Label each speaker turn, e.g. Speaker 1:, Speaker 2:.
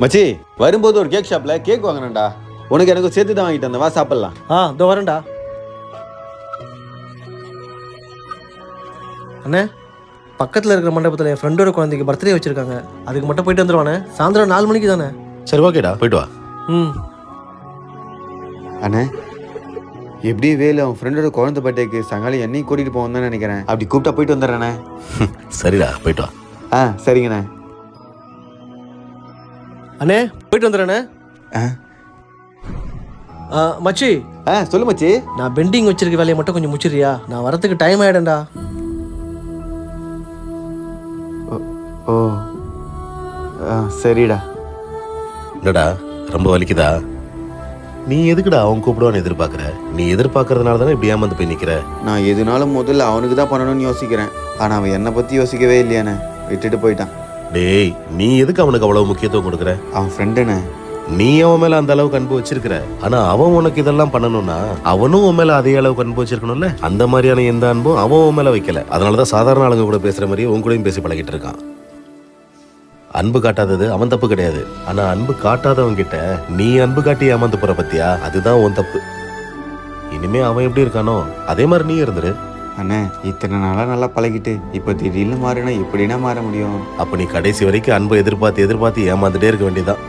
Speaker 1: மச்சி வரும்போது ஒரு கேக் ஷாப்ல கேக் வாங்கினேன்டா உனக்கு எனக்கு சேர்த்து தான் வாங்கிட்டு வந்தேன். வா சாப்பிடலாம்.
Speaker 2: ஆ இதோ வரேன்டா. அண்ணே பக்கத்தில் இருக்கிற மண்டபத்தில் என் ஃப்ரெண்டோட குழந்தைக்கு பர்த்டே வச்சிருக்காங்க. அதுக்கு மட்டும் போயிட்டு வந்துருவானே. சாயந்தரம் நாலு மணிக்கு தானே?
Speaker 3: சரி ஓகேடா போயிட்டு வா.
Speaker 2: ம்.
Speaker 1: அண்ணே எப்படி வேலு அவன் ஃப்ரெண்டோட குழந்தை பர்த்டேக்கு சங்காலி என்னையும் கூட்டிட்டு போவோம் தான் நினைக்கிறேன். அப்படி கூப்பிட்டா போயிட்டு வந்துடுறேண்ணே
Speaker 3: சரிடா போயிட்டு வா.
Speaker 1: ஆ சரிங்கண்ணே.
Speaker 2: அண்ணே போயிட்டு வந்துடுறேண்ணே.
Speaker 1: ஆ.
Speaker 2: ஆ, மச்சி.
Speaker 1: ஆ சொல்லு மச்சி.
Speaker 2: நான் பெண்டிங் வச்சிருக்க வேலையை மட்டும் கொஞ்சம் முச்சிடுறியா நான் வரதுக்கு டைம் ஆயிடும்டா.
Speaker 1: ஓ ஆ சரிடா.
Speaker 3: என்னடா ரொம்ப வலிக்குதா? நீ எதுக்குடா அவன் கூப்பிடுவான்னு எதிர்பார்க்கற? நீ எதிர்பார்க்கறதுனால தானே இப்படி ஏமாந்து போய் நிக்கிற?
Speaker 1: நான் எதுனாலும் முதல்ல அவனுக்கு தான் பண்ணணும்னு யோசிக்கிறேன். ஆனால் அவன் என்னை பற்றி யோசிக்கவே இல்லையாண்ணே. விட்டுட்டு போயிட்டான்.
Speaker 3: டேய் நீ எதுக்கு அவனுக்கு அவ்வளவு முக்கியத்துவம் கொடுக்குற?
Speaker 1: அவன் ஃப்ரெண்டுண்ணே
Speaker 3: நீ அவன் மேல அந்த அளவுக்கு அன்பு வச்சிருக்கிற. ஆனா அவன் உனக்கு இதெல்லாம் பண்ணணும்னா அவனும் உன் மேல அதே அளவுக்கு அன்பு வச்சிருக்கணும்ல? அந்த மாதிரியான எந்த அன்பும் அவன் உன் மேல வைக்கல. அதனாலதான் சாதாரண ஆளுங்க கூட பேசுற மாதிரியே உன் கூடயும் பேசி பழகிட்டு இருக்கான். அன்பு காட்டாதது அவன் தப்பு கிடையாது. ஆனா அன்பு காட்டாதவன் கிட்ட நீ அன்பு காட்டி ஏமாந்து போற பத்தியா? அதுதான் உன் தப்பு. இனிமே அவன் எப்படி இருக்கானோ அதே மாதிரி நீ இருந்துரு.
Speaker 1: அண்ணே இத்தனை நாளாக நல்லா பழகிட்டு இப்போ திடீர்னு மாறினா எப்படின்னா மாற முடியும்?
Speaker 3: அப்போ நீ கடைசி வரைக்கும் அன்பை எதிர்பார்த்து எதிர்பார்த்து ஏமாந்துட்டே இருக்க வேண்டியதுதான்.